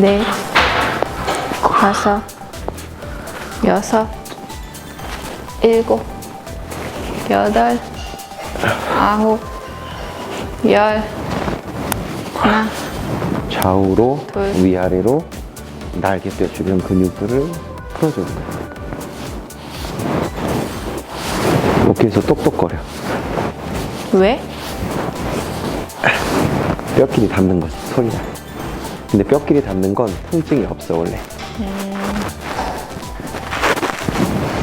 넷, 다섯, 여섯, 일곱, 여덟, 아홉, 열. 하나, 좌우로 둘. 위아래로 날개뼈 주변 근육들을 풀어주는 거예요. 어깨에서 똑똑거려. 왜? 뼈끼리 닿는 거지, 소리가. 근데 뼈끼리 닿는 건 통증이 없어, 원래.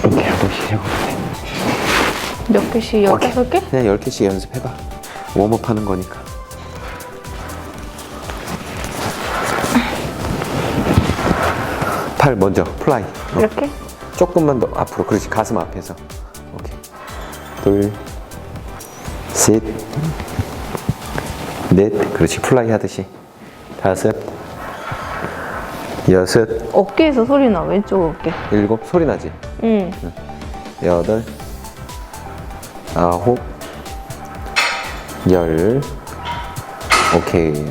이렇게 한 번씩 해보면 돼. 몇 개씩? 열다섯 개? 그냥 10개씩 연습해봐. 웜업 하는 거니까. 팔 먼저, 플라이. 어. 이렇게? 조금만 더 앞으로. 그렇지, 가슴 앞에서. 오케이. 둘, 셋, 넷. 그렇지, 플라이 하듯이. 다섯, 여섯, 어깨에서 소리 나, 왼쪽 어깨. 일곱. 소리 나지? 응. 여덟, 아홉, 열. 오케이.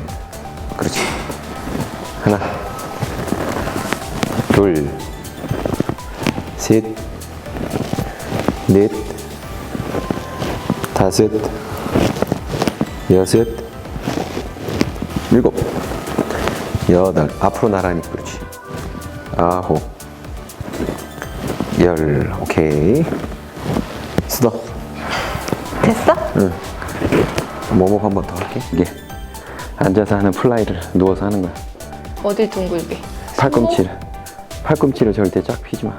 그렇지. 하나, 둘, 셋, 넷, 다섯, 여섯, 일곱, 여덟. 앞으로 나란히. 그렇지. 아홉, 열. 오케이. 수다. 됐어? 모목 한번 더 할게. 이게 앉아서 하는 플라이를 누워서 하는 거야. 어디 둥글게? 팔꿈치를. 팔꿈치를 절대 쫙 펴지 마.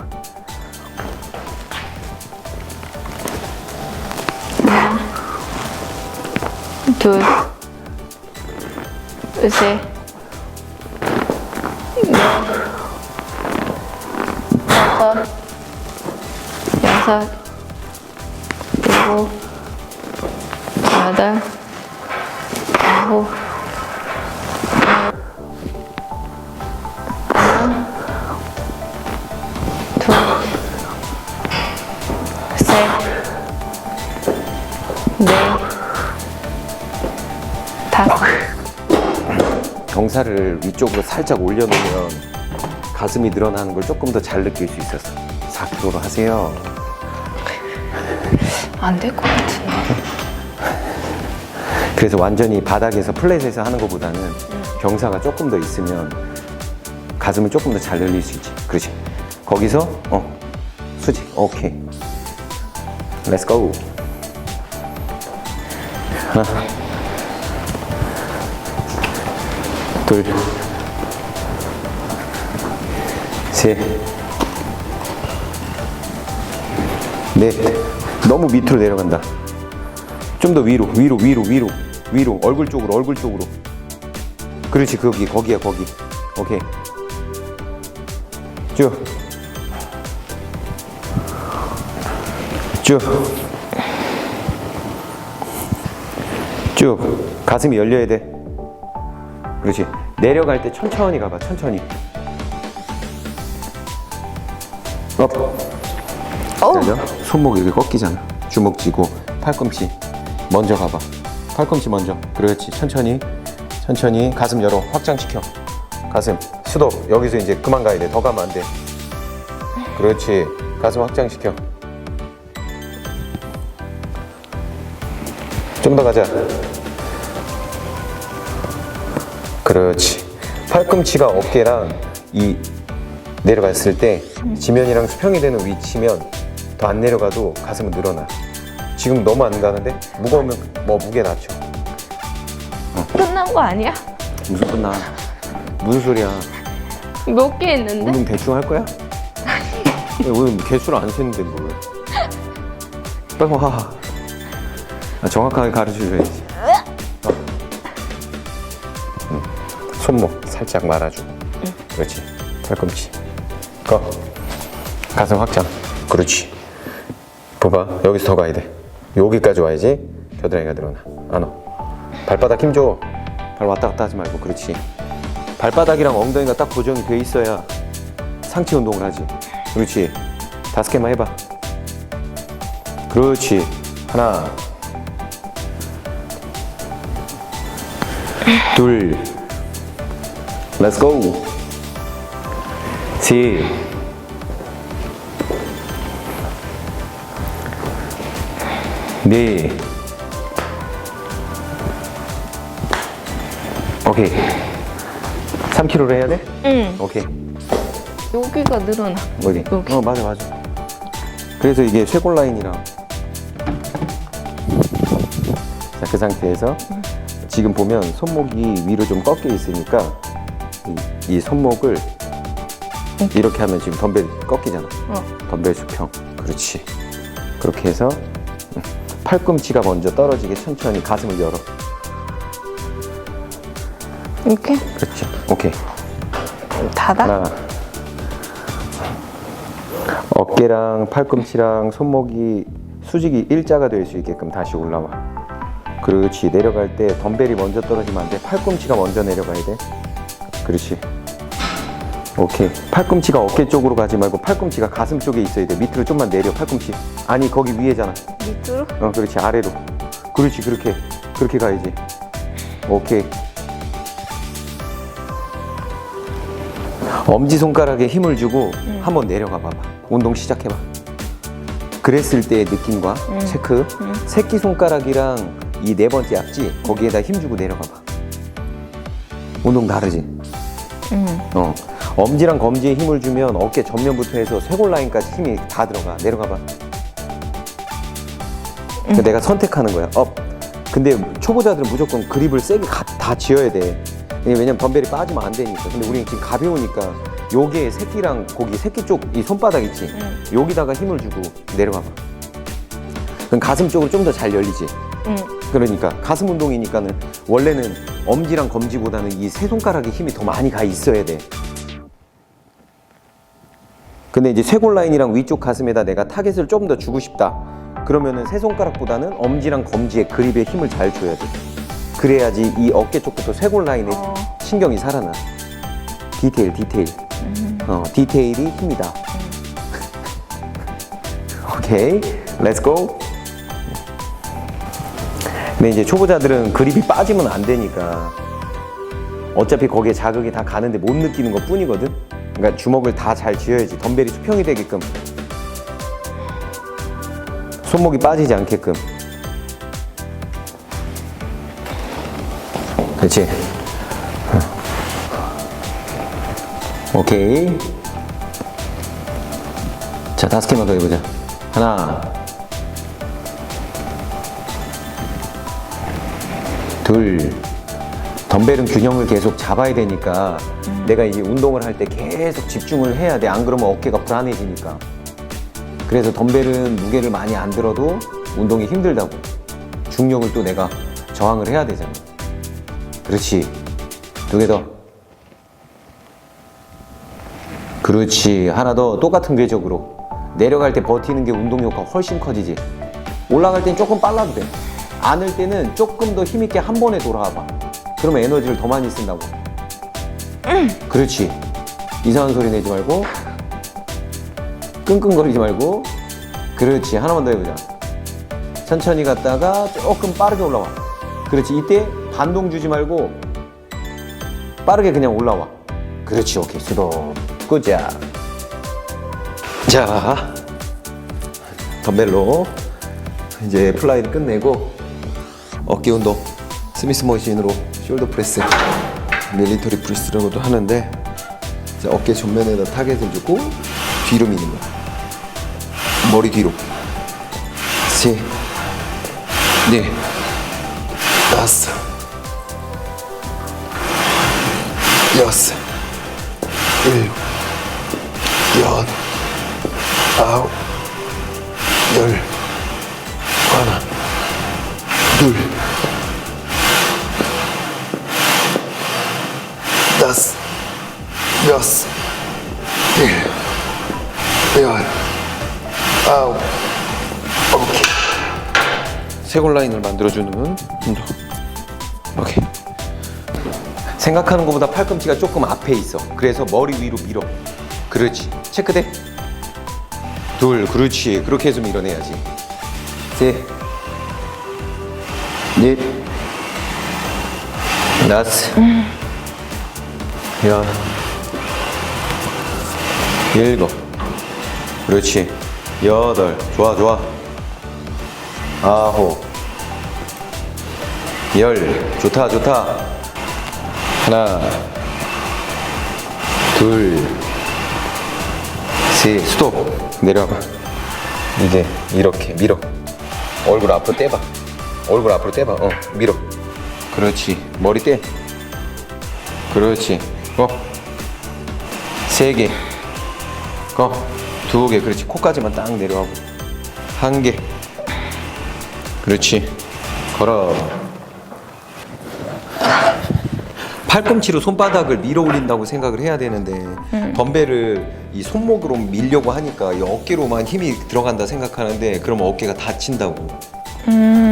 둘, 셋, 여섯, 일곱, 여덟, 아홉, 하나, 넷, 다섯. 경사를 위쪽으로 살짝 올려놓으면 가슴이 늘어나는 걸 조금 더 잘 느낄 수 있어서 4kg로 하세요. 안 될 것 같은데. 그래서 완전히 바닥에서 플랫에서 하는 것보다는 경사가 조금 더 있으면 가슴을 조금 더 잘 늘릴 수 있지. 그렇지. 거기서 어 수직. 오케이. 렛츠 고. 하나. 둘. 셋. 넷. 너무 밑으로 내려간다. 좀 더 위로, 위로, 위로, 위로, 위로, 얼굴 쪽으로, 얼굴 쪽으로. 그렇지, 거기, 거기야, 거기. 오케이. 쭉. 쭉. 쭉. 가슴이 열려야 돼. 그렇지. 내려갈 때 천천히 가봐, 천천히. 업. 기다려. 손목 여기 꺾이잖아. 주먹 쥐고 팔꿈치 먼저 가봐. 팔꿈치 먼저. 그렇지. 천천히. 천천히 가슴 열어. 확장시켜. 가슴. 수도. 여기서 이제 그만 가야 돼. 더 가면 안 돼. 그렇지. 가슴 확장시켜. 좀 더 가자. 그렇지. 팔꿈치가 어깨랑 이 내려갔을 때 지면이랑 수평이 되는 위치면 더 안 내려가도 가슴은 늘어나. 지금 너무 안 가는데 무거우면 뭐 무게 낮춰. 끝난 거 아니야? 무슨 끝나? 무슨 소리야? 몇 개 했는데? 운동 대충 할 거야? 왜 오늘 개수를 안 세는데 뭘? 빨리 와. 아, 정확하게 가르쳐 줘야지. 어. 응. 손목 살짝 말아주고. 그렇지. 팔꿈치. 꺼. 가슴 확장. 그렇지. 봐봐. 여기서 더 가야 돼. 여기까지 와야지. 겨드랑이가 늘어나. 안 와. 발바닥 힘 줘. 발 왔다 갔다 하지 말고. 그렇지. 발바닥이랑 엉덩이가 딱 고정이 돼 있어야 상체 운동을 하지. 그렇지. 다섯 개만 해봐. 그렇지. 하나. 둘. Go. 셋. 네. 오케이. 3kg로 해야 돼? 응. 오케이. 여기가 늘어나. 어디? 여기. 어 맞아 맞아. 그래서 이게 쇄골 라인이랑. 자 그 상태에서 지금 보면 손목이 위로 좀 꺾여 있으니까 이, 이 손목을 이렇게 하면 지금 덤벨 꺾이잖아. 어. 덤벨 수평. 그렇지. 그렇게 해서 팔꿈치가 먼저 떨어지게 천천히 가슴을 열어. 이렇게 그렇지. 오케이. 닫아. 하나. 어깨랑 팔꿈치랑 손목이 수직이 일자가 될 수 있게끔 다시 올라와. 그렇지. 내려갈 때 덤벨이 먼저 떨어지면 안 돼. 팔꿈치가 먼저 내려가야 돼. 그렇지. 오케이. 팔꿈치가 어깨 쪽으로 가지 말고 팔꿈치가 가슴 쪽에 있어야 돼. 밑으로 좀만 내려. 팔꿈치. 아니 거기 위에잖아. 밑으로. 어, 그렇지. 아래로. 그렇지. 그렇게. 그렇게 가야지. 오케이. 엄지 손가락에 힘을 주고 한번 내려가 봐봐. 운동 시작해봐. 그랬을 때의 느낌과 체크. 새끼 손가락이랑 이 네 번째 앞지 거기에다 힘 주고 내려가 봐. 운동 다르지? 응. 어. 엄지랑 검지에 힘을 주면 어깨 전면부터 해서 쇄골 라인까지 힘이 다 들어가. 내려가 봐. 그러니까 내가 선택하는 거야. 업. 근데 초보자들은 무조건 그립을 세게 가- 다 쥐어야 돼. 왜냐면 덤벨이 빠지면 안 되니까. 근데 우리는 지금 가벼우니까 요게 새끼랑 거기 새끼 쪽 이 손바닥 있지. 응. 여기다가 힘을 주고 내려가 봐. 그럼 가슴 쪽으로 좀 더 잘 열리지. 응. 그러니까 가슴 운동이니까는 원래는 엄지랑 검지보다는 이 세 손가락에 힘이 더 많이 가 있어야 돼. 근데 이제 쇄골 라인이랑 위쪽 가슴에다 내가 타겟을 좀 더 주고 싶다. 그러면은 세 손가락보다는 엄지랑 검지의 그립에 힘을 잘 줘야 돼. 그래야지 이 어깨 쪽부터 쇄골 라인에 어. 신경이 살아나. 디테일, 디테일. 어, 디테일이 힘이다. 오케이, 렛츠 고. 근데 이제 초보자들은 그립이 빠지면 안 되니까 어차피 거기에 자극이 다 가는데 못 느끼는 것 뿐이거든. 그러니까 주먹을 다 잘 쥐어야지 덤벨이 수평이 되게끔 손목이 빠지지 않게끔. 그렇지. 오케이. 자, 다섯 개만 더 해보자. 하나, 둘. 덤벨은 균형을 계속 잡아야 되니까 내가 이제 운동을 할 때 계속 집중을 해야 돼. 안 그러면 어깨가 불안해지니까. 그래서 덤벨은 무게를 많이 안 들어도 운동이 힘들다고. 중력을 또 내가 저항을 해야 되잖아. 그렇지. 두 개 더. 그렇지. 하나 더 똑같은 궤적으로. 내려갈 때 버티는 게 운동 효과 훨씬 커지지. 올라갈 땐 조금 빨라도 돼. 안을 때는 조금 더 힘있게 한 번에 돌아와 봐. 그러면 에너지를 더 많이 쓴다고. 그렇지. 이상한 소리 내지 말고. 끙끙거리지 말고. 그렇지. 하나만 더 해보자. 천천히 갔다가 조금 빠르게 올라와. 그렇지. 이때 반동 주지 말고 빠르게 그냥 올라와. 그렇지. 오케이. 수도. 끄자. 자. 덤벨로 이제 플라이를 끝내고 어깨 운동 스미스 머신으로 숄더 프레스 밀리터리 프레스라고도 하는데 자, 어깨 전면에다 타겟을 주고 뒤로 미는 거야. 머리 뒤로. 셋, 넷, 다섯, 여섯, 일곱, 라인을 만들어주는 운동. 오케이. 생각하는 것보다 팔꿈치가 조금 앞에 있어. 그래서 머리 위로 밀어. 그렇지. 체크돼. 둘, 그렇지. 그렇게 해서 밀어내야지. 셋, 넷, 다섯, 여 일곱 그렇지 여덟 좋아 좋아 아홉 열. 좋다 좋다. 하나 둘셋. 스톱. 내려봐. 이제 이렇게 밀어. 얼굴 앞으로 떼봐. 얼굴 앞으로 떼봐. 어 밀어. 그렇지. 머리 떼. 그렇지. 어. 거세개. 거 두 개. 그렇지. 코까지만 딱 내려가고 한 개. 그렇지. 걸어 팔꿈치로 손바닥을 밀어 올린다고 생각을 해야 되는데 덤벨을 이 손목으로 밀려고 하니까 이 어깨로만 힘이 들어간다 생각하는데 그러면 어깨가 다친다고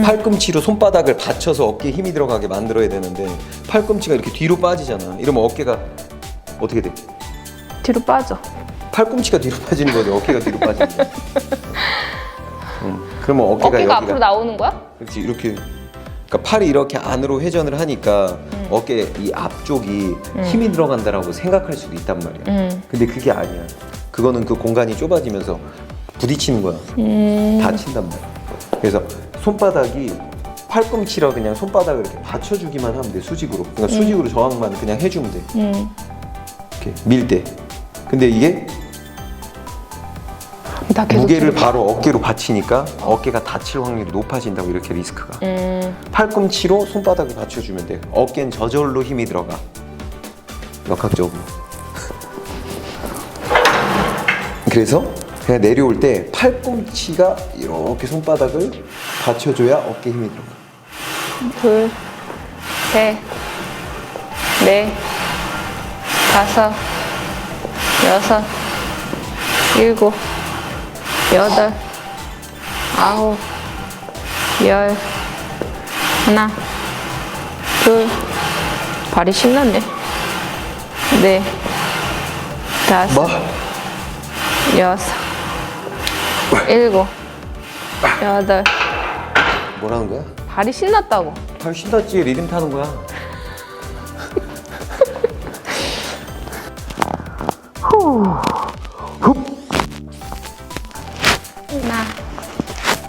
팔꿈치로 손바닥을 받쳐서 어깨에 힘이 들어가게 만들어야 되는데 팔꿈치가 이렇게 뒤로 빠지잖아 이러면 어깨가 어떻게 돼? 뒤로 빠져. 팔꿈치가 뒤로 빠지는 거지 어깨가 뒤로 빠지는 거야 응. 그러면 어깨가, 어깨가 여기가 앞으로 나오는 거야? 그렇지 이렇게 그러니까 팔이 이렇게 안으로 회전을 하니까 어깨 이 앞쪽이 힘이 들어간다라고 생각할 수도 있단 말이야. 음. 근데 그게 아니야. 그거는 그 공간이 좁아지면서 부딪히는 거야. 음. 다친단 말이야. 그래서 손바닥이 팔꿈치라 그냥 손바닥을 이렇게 받쳐주기만 하면 돼 수직으로. 그러니까 수직으로 저항만 그냥 해주면 돼. 음. 이렇게 밀 때. 근데 이게 나 계속 무게를 뒤로 바로 어깨로 받치니까 어깨가 다칠 확률이 높아진다고 이렇게 리스크가. 음. 팔꿈치로 손바닥을 받쳐주면 돼. 어깨는 저절로 힘이 들어가. 역학적으로. 그래서 그냥 내려올 때 팔꿈치가 이렇게 손바닥을 받쳐줘야 어깨 힘이 들어가. 둘, 셋, 넷, 다섯, 여섯, 일곱, 여덟, 아홉, 열, 하나, 둘, 발이 신났네. 네, 다섯, 뭐? 여섯, 일곱, 여덟, 뭐라는 거야? 발이 신났다고. 팔 신났지 리듬 타는 거야.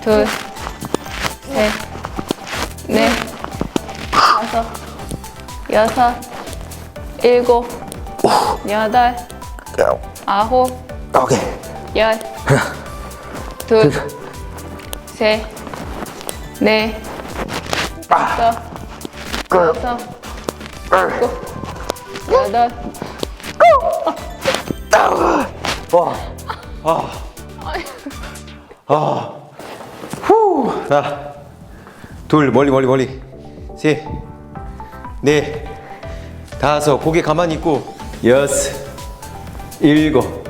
둘, 셋, 넷, 다섯, 여섯, 일곱, 여덟, 아홉, 오케이. 열, 둘, 셋, 넷, 다섯, 여섯, 일곱, 여덟, 와. 아. 아. 후. 하나. 둘 멀리 멀리 멀리. 셋. 넷. 다섯. 고개 가만히 있고. 여섯. 일곱.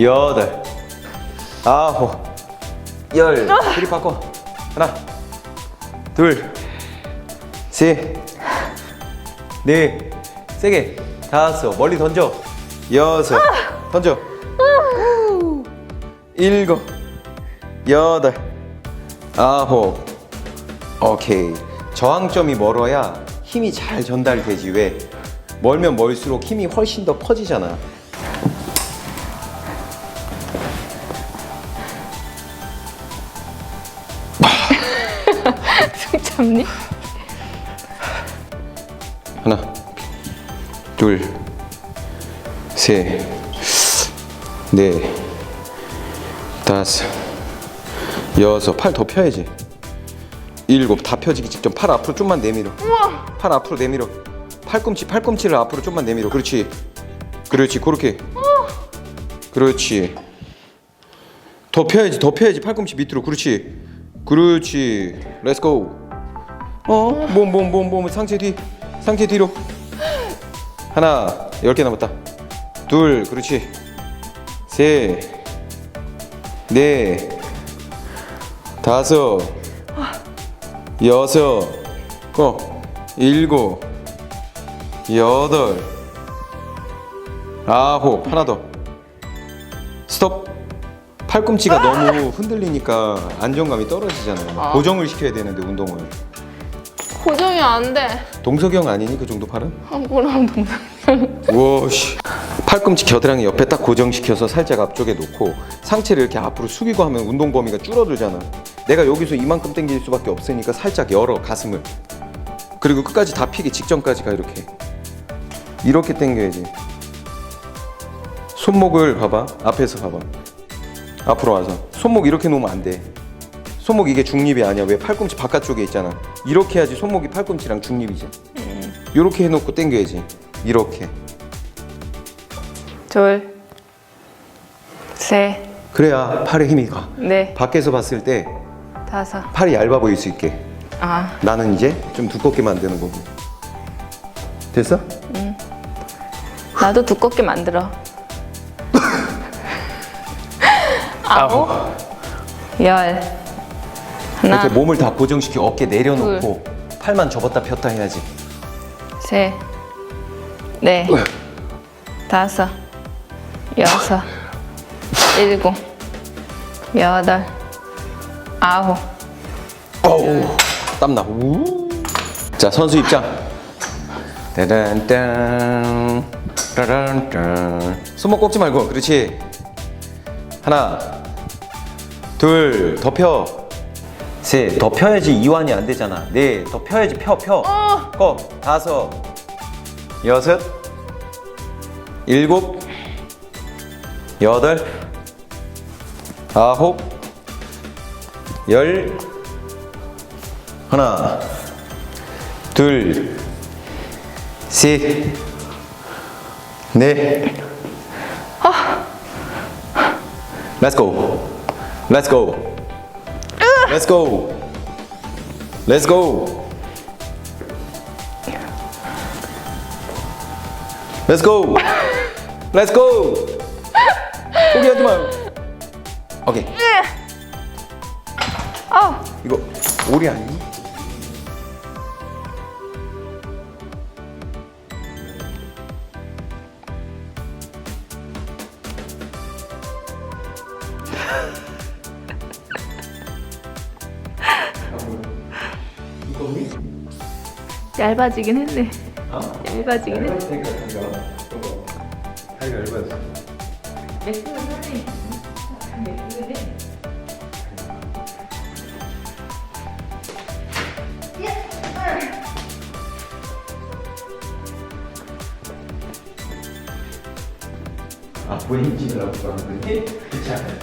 여덟. 아홉. 열. 그립 바꿔. 하나. 둘. 셋. 넷. 세게. 다섯. 멀리 던져. 여섯. 던져. 일곱, 여덟, 아홉. 오케이. 저항점이 멀어야 힘이 잘 전달되지 왜? 멀면 멀수록 힘이 훨씬 더 커지잖아. 숨 참니? 하나, 둘, 셋, 넷, 여섯. 팔 더 펴야지. 일곱. 다 펴지기 직전 팔 앞으로 좀만 내밀어. 팔 앞으로 내밀어. 팔꿈치, 팔꿈치를 앞으로 좀만 내밀어. 그렇지. 그렇지. 그렇게. 그렇지. 더 펴야지. 더 펴야지. 팔꿈치 밑으로. 그렇지. 그렇지. 렛츠 고. 어? 몸, 몸, 몸, 몸. 상체 뒤. 상체 뒤로. 하나. 열 개 남았다. 둘. 그렇지. 셋. 넷. 다섯. 여섯. 고. 일곱. 여덟. 아홉. 하나 더. 스톱. 팔꿈치가 너무 흔들리니까 안정감이 떨어지잖아요. 아. 고정을 시켜야 되는데 운동을. 고정이 안 돼. 동석이 형 아니니 그 정도 팔은? 한국랑 동상. 우와 씨. 팔꿈치 겨드랑이 옆에 딱 고정시켜서 살짝 앞쪽에 놓고 상체를 이렇게 앞으로 숙이고 하면 운동 범위가 줄어들잖아. 내가 여기서 이만큼 당길 수밖에 없으니까 살짝 열어 가슴을. 그리고 끝까지 다 피기 직전까지 가 이렇게. 이렇게 당겨야지. 손목을 봐봐. 앞에서 봐봐. 앞으로 와서 손목 이렇게 놓으면 안 돼. 손목 이게 중립이 아니야. 왜 팔꿈치 바깥쪽에 있잖아. 이렇게 해야지 손목이 팔꿈치랑 중립이지. 이렇게 해놓고 당겨야지. 이렇게. 둘, 셋, 그래야 팔에 힘이 가. 넷, 밖에서 봤을 때 다섯. 팔이 얇아 보일 수 있게. 아, 나는 이제 좀 두껍게 만드는 거고. 됐어? 나도 두껍게 만들어. 아홉, 열. 하나, 이렇게 몸을 다 고정시켜 어깨 내려놓고 팔만 접었다 폈다 해야지. 셋, 넷, 다섯, 여섯, 일곱, 여덟, 아홉. 어우, 땀나. 우. 자, 선수 입장. 따란딴, 따란딴. 손목 꺾지 말고, 그렇지. 하나, 둘, 더 펴. 셋, 더 펴야지 이완이 안 되잖아. 네, 더 펴야지 펴, 펴. 꺾. 다섯, 여섯, 일곱, 여덟, 아홉, 열. 하나, 둘, 셋, 넷. Let's go. Let's go. Let's go. Let's go. Let's go. Let's go. 포기하지 마. 오케이. 아, 오리 아니니? 얇아지긴 했네. 얇아지긴 했네. 다리가 얇아졌어. 아, 줄 알았더니 그렇지 않아요.